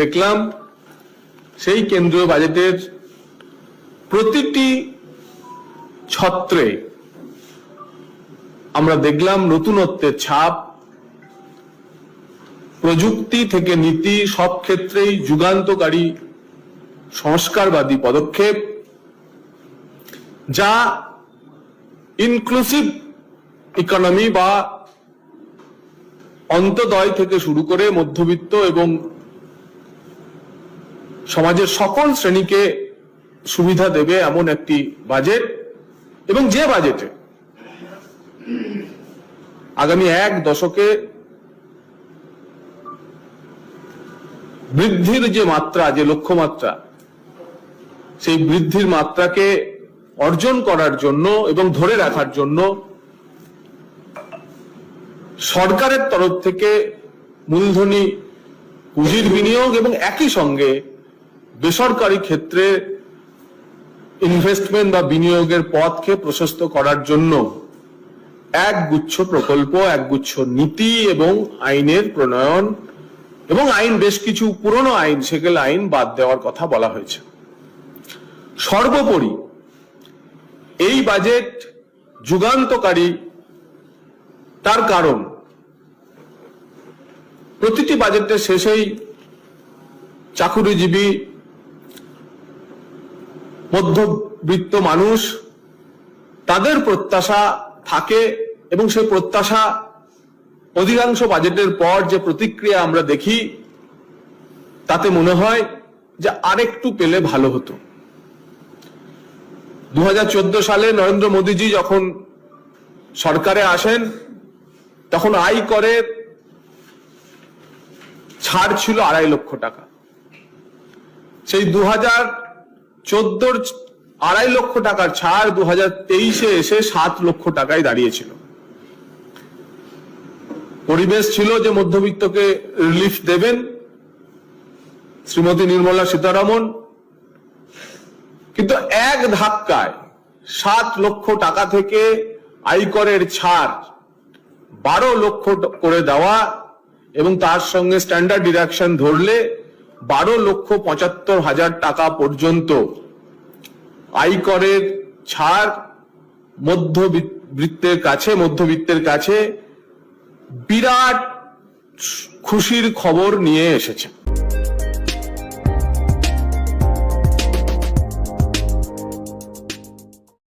দেখলাম সেই কেন্দ্রীয় বাজেটের প্রতিটি ছত্রে আমরা দেখলাম নতুনত্বের ছাপ। প্রযুক্তি থেকে নীতি সব ক্ষেত্রেই যুগান্তকারী সংস্কারবাদী পদক্ষেপ, যা ইনক্লুসিভ ইকোনমি বা অন্তদয় থেকে শুরু করে মধ্যবিত্ত এবং সমাজের সকল শ্রেণীকে সুবিধা দেবে এমন একটি বাজেট। এবং যে বাজেটে আগামী এক দশকে বৃদ্ধির যে মাত্রা, যে লক্ষ্যমাত্রা, সেই বৃদ্ধির মাত্রাকে অর্জন করার জন্য এবং ধরে রাখার জন্য সরকারের তরফ থেকে মূলধনী পুঁজির বিনিয়োগ এবং একই সঙ্গে বেসরকারি ক্ষেত্রে ইনভেস্টমেন্ট বা বিনিয়োগের পথকে প্রশস্ত করার জন্য এক গুচ্ছ প্রকল্প এক গুচ্ছ নীতি এবং আইনের প্রণয়ন এবং আইন, বেশ কিছু পুরনো আইন সেগুলো আইন বাদ দেওয়ার কথা বলা হয়েছে। সর্বোপরি এই বাজেট যুগান্তকারী, তার কারণ প্রতিটি বাজেটের শেষেই চাকুরিজীবী মধ্যবিত্ত মানুষ, তাদের প্রত্যাশা থাকে এবং সেই প্রত্যাশা অধিকাংশ বাজেটের পর যে প্রতিক্রিয়া আমরা দেখি, তাতে মনে হয় যে আরেকটু পেলে ভালো হতো। দু হাজার চোদ্দ সালে নরেন্দ্র মোদীজি যখন সরকারে আসেন, তখন আয় করে ছাড় ছিল আড়াই লক্ষ টাকা। সেই দু হাজার চোদ্দোর আড়াই লক্ষ টাকার ছাড় দু হাজার তেইশে এসে সাত লক্ষ টাকায় দাঁড়িয়েছিল। পরিবেশ ছিল যে মধ্যবিত্তকে রিলিফ দেবেন শ্রীমতী নির্মলা সীতারামন, কিন্তু এক ধাক্কায় সাত লক্ষ টাকা থেকে আয়করের ছাড় বারো লক্ষ করে দেওয়া এবং তার সঙ্গে স্ট্যান্ডার্ড ডিডাকশন ধরলে বারো লক্ষ পঁচাত্তর হাজার টাকা পর্যন্ত আয়করের ছাড় মধ্যবিত্তের কাছে মধ্যবিত্তের কাছে বিরাট খুশির খবর নিয়ে এসেছে।